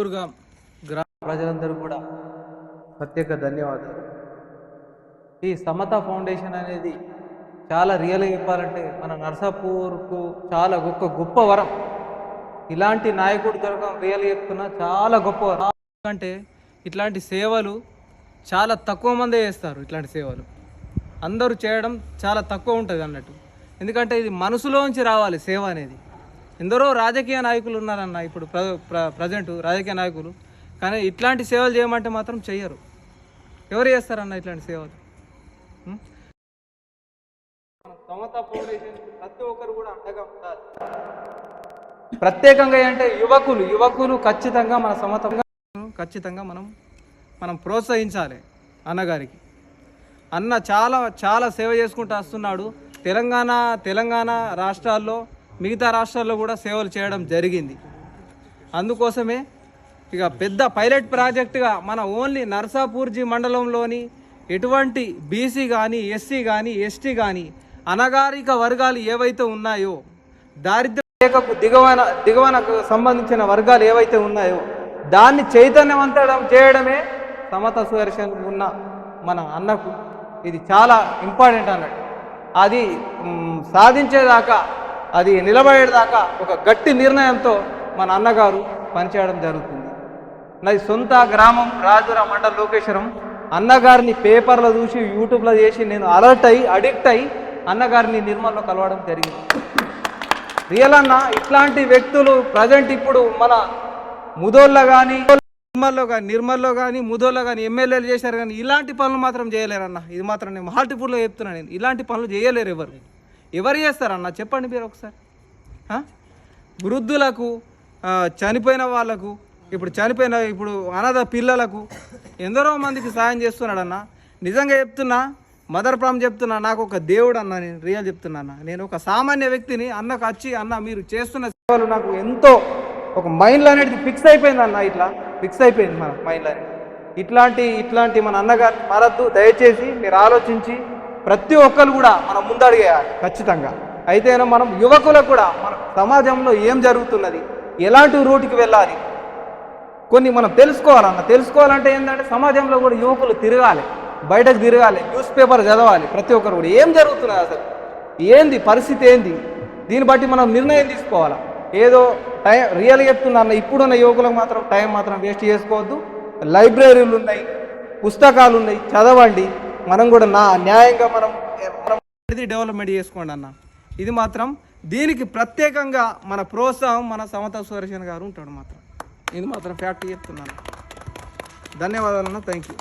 దుర్గా గ్రామ ప్రజలందరూ కూడా ప్రత్యేక ధన్యవాదాలు. ఈ సమత ఫౌండేషన్ అనేది చాలా రియల్గా చెప్పాలంటే మన నర్సాపూర్కు చాలా గొప్ప గొప్ప వరం. ఇలాంటి నాయకుడు దొరకడం రియల్ చెప్తున్నా చాలా గొప్ప వరం. ఎందుకంటే ఇట్లాంటి సేవలు చాలా తక్కువ మందే చేస్తారు ఇట్లాంటి సేవలు. అందరూ చేయడం చాలా తక్కువ ఉంటుంది అన్నట్టు. ఎందుకంటే ఇది మనసులోంచి రావాలి సేవ అనేది. ఎందరో రాజకీయ నాయకులు ఉన్నారన్న ఇప్పుడు ప్ర ప్ర- ప్రజెంట్ రాజకీయ నాయకులు. కానీ ఇట్లాంటి సేవలు చేయమంటే మాత్రం చెయ్యరు. ఎవరు చేస్తారన్న ఇట్లాంటి సేవలు? సమతా ఫౌండేషన్ ప్రతి ఒక్కరు కూడా అండగా ఉండాలి. ప్రత్యేకంగా అంటే యువకులు యువకులు ఖచ్చితంగా మన సమతంగా ఖచ్చితంగా మనం మనం ప్రోత్సహించాలి అన్నగారికి. అన్న చాలా చాలా సేవ చేసుకుంటూ వస్తున్నాడు. తెలంగాణ తెలంగాణ రాష్ట్రాల్లో మిగతా రాష్ట్రాల్లో కూడా సేవలు చేయడం జరిగింది. అందుకోసమే ఇక పెద్ద పైలట్ ప్రాజెక్టుగా మన ఓన్లీ నర్సాపూర్జీ మండలంలోని ఎటువంటి బీసీ కానీ ఎస్సీ కానీ ఎస్టీ కానీ అనగారిక వర్గాలు ఏవైతే ఉన్నాయో దారిద్ర్య రేఖకు దిగవన దిగవనకు సంబంధించిన వర్గాలు ఏవైతే ఉన్నాయో దాన్ని చైతన్యవంతడం చేయడమే సమత సుదర్శన్ ఉన్న మన అన్నకు ఇది చాలా ఇంపార్టెంట్ అన్నట్టు. అది సాధించేదాకా అది నిలబడేదాకా ఒక గట్టి నిర్ణయంతో మన అన్నగారు పనిచేయడం జరుగుతుంది. నాది సొంత గ్రామం రాజురా మండల లోకేశ్వరం. అన్నగారిని పేపర్లో చూసి యూట్యూబ్లో చేసి నేను అలర్ట్ అయ్యి అడిక్ట్ అయ్యి అన్నగారిని నిర్మల్లో కలవడం జరిగింది. రియల్ అన్న ఇట్లాంటి వ్యక్తులు ప్రజెంట్ ఇప్పుడు మన ముదోళ్ళ కానీ నిర్మల్లో కానీ నిర్మల్లో కానీ ముదోళ్ళ కానీ ఎమ్మెల్యేలు చేశారు కానీ ఇలాంటి పనులు మాత్రం చేయలేరన్న. ఇది మాత్రం నేను మహాల్టిపూర్లో చెప్తున్నాను నేను. ఇలాంటి పనులు చేయలేరు ఎవరు. ఎవరు చేస్తారన్న? చెప్పండి మీరు ఒకసారి. వృద్ధులకు చనిపోయిన వాళ్ళకు ఇప్పుడు చనిపోయిన ఇప్పుడు అనాథ పిల్లలకు ఎందరో మందికి సాయం చేస్తున్నాడన్న. నిజంగా చెప్తున్నా మదర్ ప్రామ్ చెప్తున్నా నాకు ఒక దేవుడు అన్న నేను రియల్ చెప్తున్నా అన్న. నేను ఒక సామాన్య వ్యక్తిని అన్నకు వచ్చి అన్న మీరు చేస్తున్న సేవలు నాకు ఎంతో ఒక మైండ్లో అనేది ఫిక్స్ అయిపోయింది అన్న ఇట్లా. ఫిక్స్ అయిపోయింది మన మైండ్లో ఇట్లాంటి ఇట్లాంటి మన అన్నగారిని మారద్దు. దయచేసి మీరు ఆలోచించి ప్రతి ఒక్కరు కూడా మనం ముందడిగేయాలి. ఖచ్చితంగా. అయితేనే మనం యువకులకు కూడా మన సమాజంలో ఏం జరుగుతున్నది? ఎలాంటి రూట్కి వెళ్ళాలి? కొన్ని మనం తెలుసుకోవాలన్న తెలుసుకోవాలంటే ఏంటంటే సమాజంలో కూడా యువకులు తిరగాలి. బయటకు తిరగాలి. న్యూస్ పేపర్ చదవాలి. ప్రతి ఒక్కరు కూడా. ఏం జరుగుతున్నది అసలు? ఏంది? పరిస్థితి ఏంది? దీన్ని బట్టి మనం నిర్ణయం తీసుకోవాలా? ఏదో టైం రియల్ చెప్తున్నా అన్న ఇప్పుడున్న యువకులకు మాత్రం టైం మాత్రం వేస్ట్ చేసుకోవద్దు. లైబ్రరీలు ఉన్నాయి పుస్తకాలు ఉన్నాయి చదవండి. మనం కూడా నా న్యాయంగా మనం ఇది డెవలప్మెంట్ చేసుకోండి అన్న. ఇది మాత్రం దీనికి ప్రత్యేకంగా మన ప్రోత్సాహం మన సమత సుదర్శన్ గారు ఉంటాడు మాత్రం. ఇది మాత్రం ఫ్యాక్ట్ చెప్తున్నాను. ధన్యవాదాలన్న థ్యాంక్ యూ